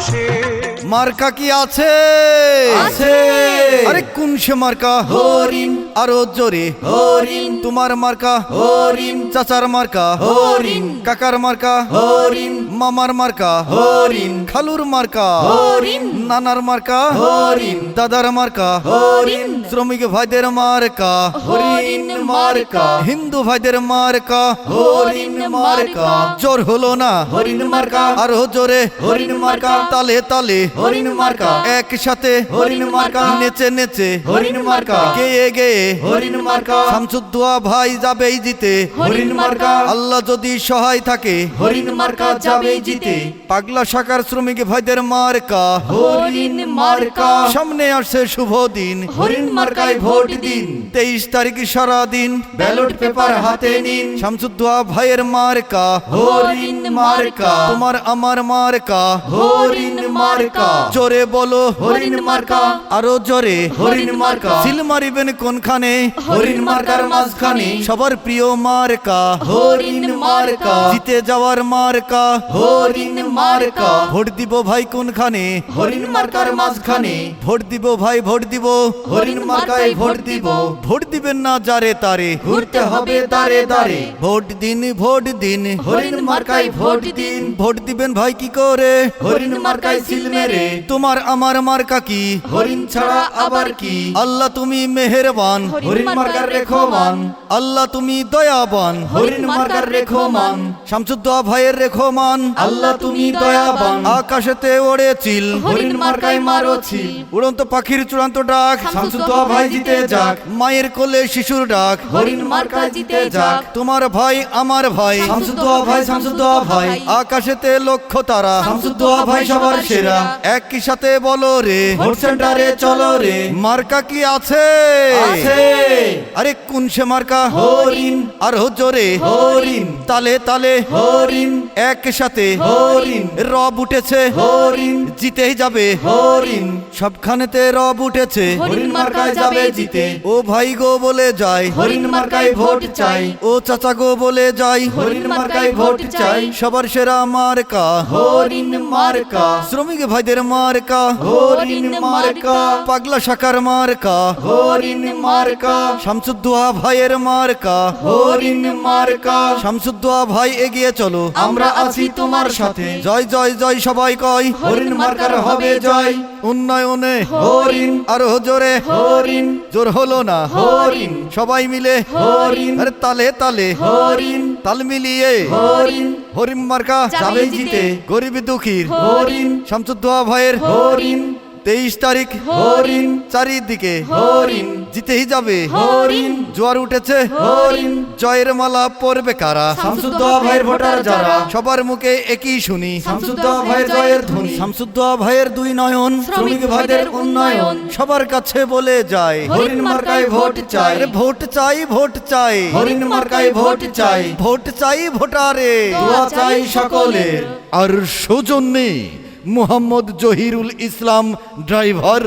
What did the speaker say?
বসে মার্কা কি আছে? আছে। আরে কোন সে মার্কা? হরিণ আরও জোরে। হরিণ। তোমার মার্কা। হরিণ। চাচার মার্কা। হরিণ। কাকার মার্কা। হরিণ। মামার মার্কা। হরিণ। খালুর মার্কা। হরিণ। নানার মার্কা। হরিণ। দাদার মার্কা। হরিণ। শ্রমিক ভাইদের মার্কা। হরিণ মার্কা। হিন্দু ভাইদের মার্কা। হরিণ মার্কা। জোর হলো না। হরিণ মার্কা। আরও জোরে। হরিণ মার্কা। তালে তালে। হরিণ মার্কা। একসাথে। হরিণ মার্কা। নেচে নেচে। হরিণ মার্কা। গেয়ে গেয়ে। হরিণ মার্কা। শামসুদ্দোয়া ভাই যাবেই জিতে। হরিণ মার্কা। আল্লাহ যদি সহায় থাকে। হরিণ মার্কা যাবে জিতে। পাগলা শাখার শ্রমিক ভাইদের মার্কা। হরিণ মার্কা। সামনে আসছে শুভ দিন। হরিণ মার্কায় ভোট দিন। তেইশ তারিখ সারা দিন। ব্যালট পেপার হাতে নিন। শামসুদ্দোয়া ভাইয়ের মার্কা। হরিণ মার্কা। তোমার আমার মার্কা। হরিণ মার্কা। জোরে বলো। হরিণ মার্কা। আরও জোরে। হরিণ মার্কা। সিল মারিবেন কোনখানে হরিণ মার্কার মাঝখানে সবার প্রিয় মার্কা। হরিণ মার্কা। জিতে যাওয়ার মার্কা। হরিণ মার্কা। ভোট দিব ভাই কোনখানে? হরিণ মার্কার মাঝখানে। ভোট দিব ভাই ভোট দিব। হরিণ মার্কায় ভোট দিব। ভোট দিবেন না যারে তারে। ঘুরতে হবে দাঁড়ে দাঁড়ে ভোট দিন ভোট দিন। হরিণ মার্কায় ভোট দিন। ভোট দিবেন ভাই কি করে? হরিণ মার্কায় সিল মেরে। তোমার আমার মার্কা কি? হরিণ ছাড়া আবার কি? আল্লাহ তুমি মেহেরবান। হরিণ মার্কার রেখো মান আল্লাহ তুমি দয়াবান। হরিণ মার্কার রেখো মান শামসুদ্দোয়া ভাইয়ের রেখো মান আল্লাহ তুমি দয়াবান। আকাশেতে ওড়ে চিল। হরিণ মার্কায় মারো উড়ন্ত পাখির চূড়ান্ত ডাক। শামসুদ্দোয়া ভাই জিতে যাক। মায়ের কোলে শিশুর ডাক। হরিণ মার্কা জিতে যাক। তোমার ভাই আমার ভাই। শামসুদ্দোয়া ভাই শামসুদ্দোয়া ভাই আকাশেতে লক্ষ্য তারা। শামসুদ্দোয়া ভাই সবার সেরা। একই সাথে বলো রে। ভোট সেন্টারে চলো রে। মার্কা কি আছে আছে আরে কোন সে মার্কা? হরিণ। আর জোরে হরিণ। তালে তালে হরিণ। এক সাথে হরিণ। রব উঠেছে। হরিণ। জিতেই যাবে। হরিণ। সবখানেতে রব উঠেছে। হরিণ মার্কায় যাবে জিতে। ও ভাই গো বলে যায় হরিণ মার্কায় ভোট চাই। ও চাচা গো বলে যাই। হরিণ মার্কায় ভোট চাই। সবার সেরা মার্কা। হরিণ মার্কা। শ্রমিক ভাইদের মার্কা। হরিণ মার্কা। পাগলা শাখার মার্কা। হরিণ মার্কা। শামসুদ্দোয়া ভাইয়ের মার্কা। হরিণ মার্কা। শামসুদ্দোয়া ভাই এগিয়ে চলো আমরা আছি তোমার সাথে। জয় জয় জয় সবাই কয় হরিণ মার্কার হবে জয়। উন্নয়নে হরিণ। আরও জোরে। হরিণ। জোর হলো না। হরিণ। সবাই মিলে। হরিণ। আরে তালে তালে। হরিণ। তাল মিলিয়ে। হরিণ। হরিম মার্কা যাবে জিতে। গরিব দুঃখীর। হরিণ। শামসুদ্দোয়া ভাইয়ের। হরিণ। তেইশ তারিখ হরিণ। চারিদিকে হরিণ। জিতেই যাবে। হরিণ। জোয়ার উঠেছে। হরিণ। জয়ের মালা পরবে কারা? শামসুদ্দোয়া ভাইয়ের ভোটার যারা। সবার মুখে একই শুনি। শামসুদ্দোয়া ভাইয়ের জয়ের ধ্বনি। শামসুদ্দোয়া ভাইয়ের দুই নয়ন। শ্রমিক ভাইদের উন্নয়ন। সবার কাছে বলে যায় হরিণ মার্কায় ভোট চাই। ভোট চাই ভোট চাই। হরিণ মার্কায় ভোট চাই। ভোট চাই ভোটারে দোয়া চাই সকলে আর সৌজন্যে মুহাম্মদ জহিরুল ইসলাম ড্রাইভার।